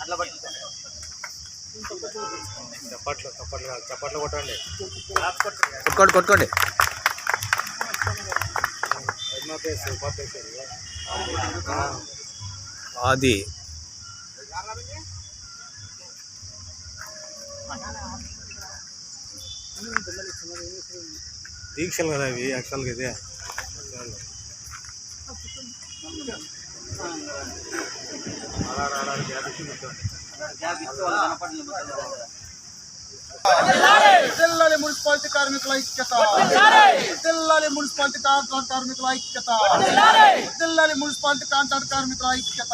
అట్లా చప్పట్లు చప్పట్లు చప్పట్లు కొట్టండి. కొట్టుకోండి కొట్టుకోండి. అది దీక్షలు కదా ఇవి యాక్చువల్గా ఇదే. అలా రావడానికి గ్యాప్ ఇచ్చి కూర్చోండి. గ్యాప్ ఇస్తే వాళ్ళు కనపడలేదు జిల్లాలి మున్సిపాలిటీ కార్మికుల ఐక్యత జిల్లాలి మున్సిపాలిటీ కాంట్రాక్ట్ కార్మికుల ఐక్యత జిల్లాలి మున్సిపాలిటీ కాంట్రాక్ట్ కార్మికుల ఐక్యత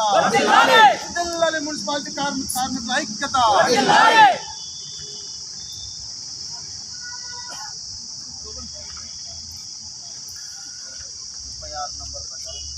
జిల్లాలి మున్సిపాలిటీ కార్మిక కార్మికుల ఐక్యత సమాన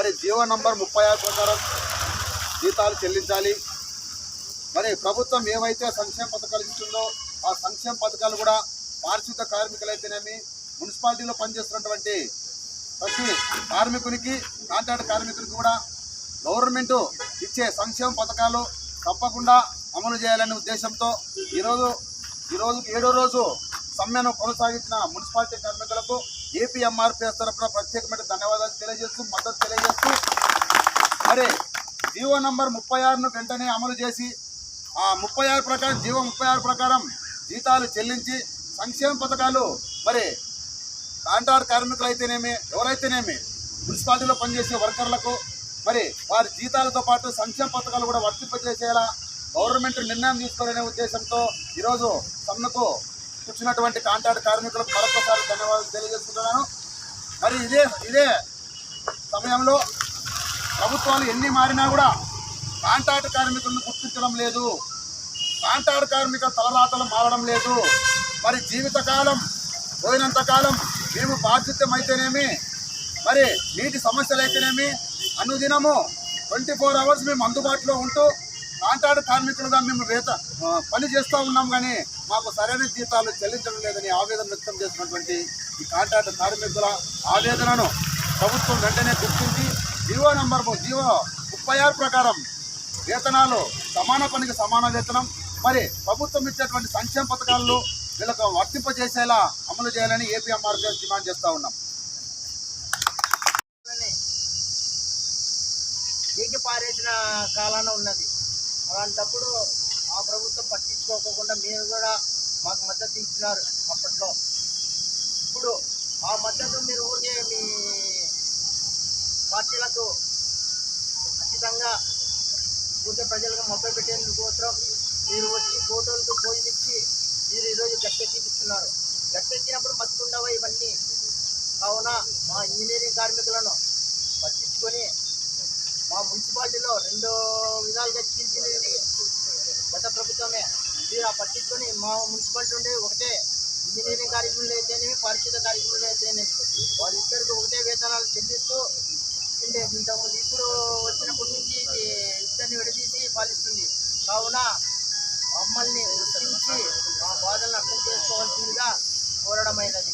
మరి జీవో నంబర్ ముప్పై ఆరు ప్రకారం జీతాలు చెల్లించాలి. మరి ప్రభుత్వం ఏవైతే సంక్షేమ పథకాలు ఇస్తుందో ఆ సంక్షేమ పథకాలు కూడా పారిశుద్ధ కార్మికులైతేనేమి మున్సిపాలిటీలో పనిచేస్తున్నటువంటి ప్రతి కార్మికునికి కాంట్రాక్ట్ కార్మికునికి కూడా గవర్నమెంట్ ఇచ్చే సంక్షేమ పథకాలు తప్పకుండా అమలు చేయాలనే ఉద్దేశంతో ఈరోజు ఈరోజు ఏడో రోజు సమ్మెను కొనసాగించిన మున్సిపాలిటీ కార్మికులకు ఏపీఎంఆర్పిఎస్ తరఫున ప్రత్యేకమైన ధన్యవాదాలు తెలియజేస్తూ మద్దతు తెలియజేస్తూ మరి జీవో నంబర్ ముప్పై ఆరును వెంటనే అమలు చేసి ఆ ముప్పై ఆరు ప్రకారం జీవో ముప్పై ఆరు ప్రకారం జీతాలు చెల్లించి సంక్షేమ పథకాలు మరి కాంట్రాక్ట్ కార్మికులైతేనేమి ఎవరైతేనేమి మున్సిపాలిటీలో పనిచేసే వర్కర్లకు మరి వారి జీతాలతో పాటు సంక్షేమ పథకాలు కూడా వర్తింపజేసేలా గవర్నమెంట్ నిర్ణయం తీసుకోవాలనే ఉద్దేశంతో ఈరోజు సమ్మెకు కూర్చున్నటువంటి కాంట్రాక్ట్ కార్మికులకు మరొకసారి ధన్యవాదాలు తెలియజేసుకుంటున్నాను. మరి ఇదే ఇదే సమయంలో ప్రభుత్వాలు ఎన్ని మారినా కూడా కాంట్రాక్ట్ కార్మికులను గుర్తించడం లేదు. కాంట్రాక్ట్ కార్మిక తలరాతలు మారడం లేదు. మరి జీవితకాలం పోయినంతకాలం మేము మేము బాధ్యతమైతేనేమి మరి నీటి సమస్యలు అయితేనేమి అనుదినము ట్వంటీ ఫోర్ అవర్స్ మేము అందుబాటులో ఉంటూ కాంట్రాక్ట్ కార్మికులుగా మేము వేత పని చేస్తూ ఉన్నాం కానీ మాకు సరైన జీతాలు చెల్లించడం లేదని ఆవేదన వ్యక్తం చేసినటువంటి ఈ కాంట్రాక్ట్ కార్మికుల ఆవేదనను ప్రభుత్వం వెంటనే గుర్తించి జీవో నంబర్ జీవో ముప్పై ఆరు ప్రకారం వేతనాలు సమాన పనికి సమాన వేతనం మరి ప్రభుత్వం ఇచ్చేటువంటి సంక్షేమ పథకాలను వీళ్ళకు వర్తింపజేసేలా అమలు చేయాలని ఏపీ డిమాండ్ చేస్తూ ఉన్నాం. నీటి పారేసిన కాలాన ఉన్నది. అలాంటప్పుడు ఆ ప్రభుత్వం పట్టించుకోకుండా మీరు కూడా మాకు మద్దతు ఇచ్చినారు అప్పట్లో. ఇప్పుడు ఆ మద్దతు మీరు ఊరికే మీ పార్టీలకు ఖచ్చితంగా ఊరికే ప్రజలకు మొబైల్ పెట్టేందుకు కోసం మీరు వచ్చి ఫోటోలతో పోయిచ్చి మీరు ఈరోజు గట్టెక్కిస్తున్నారు గట్టెక్కినప్పుడు మత్తుకుండవా ఇవన్నీ? కావున మా ఇంజనీరింగ్ కార్మికులను పట్టించుకొని మా మున్సిపాలిటీలో రెండు విధాలుగా చీల్చినది గత ప్రభుత్వమే. మీరు ఆ పట్టించుకొని మా మున్సిపాలిటీ నుండి ఒకటే ఇంజనీరింగ్ కార్యక్రమాలు అయితేనేమి పారిశుద్ధ కార్యక్రమాలు అయితేనేమి వాళ్ళిద్దరికి ఒకటే వేతనాలు చెల్లిస్తూ ఉండేది ఇంతకుముందు ఇప్పుడు వచ్చినప్పటి నుంచి ఇది ఇద్దరిని విడదీసి పాలిస్తుంది. కావున మమ్మల్ని గుర్తించి మా బాధలను అర్థం చేసుకోవాల్సిందిగా కోరడమైనది.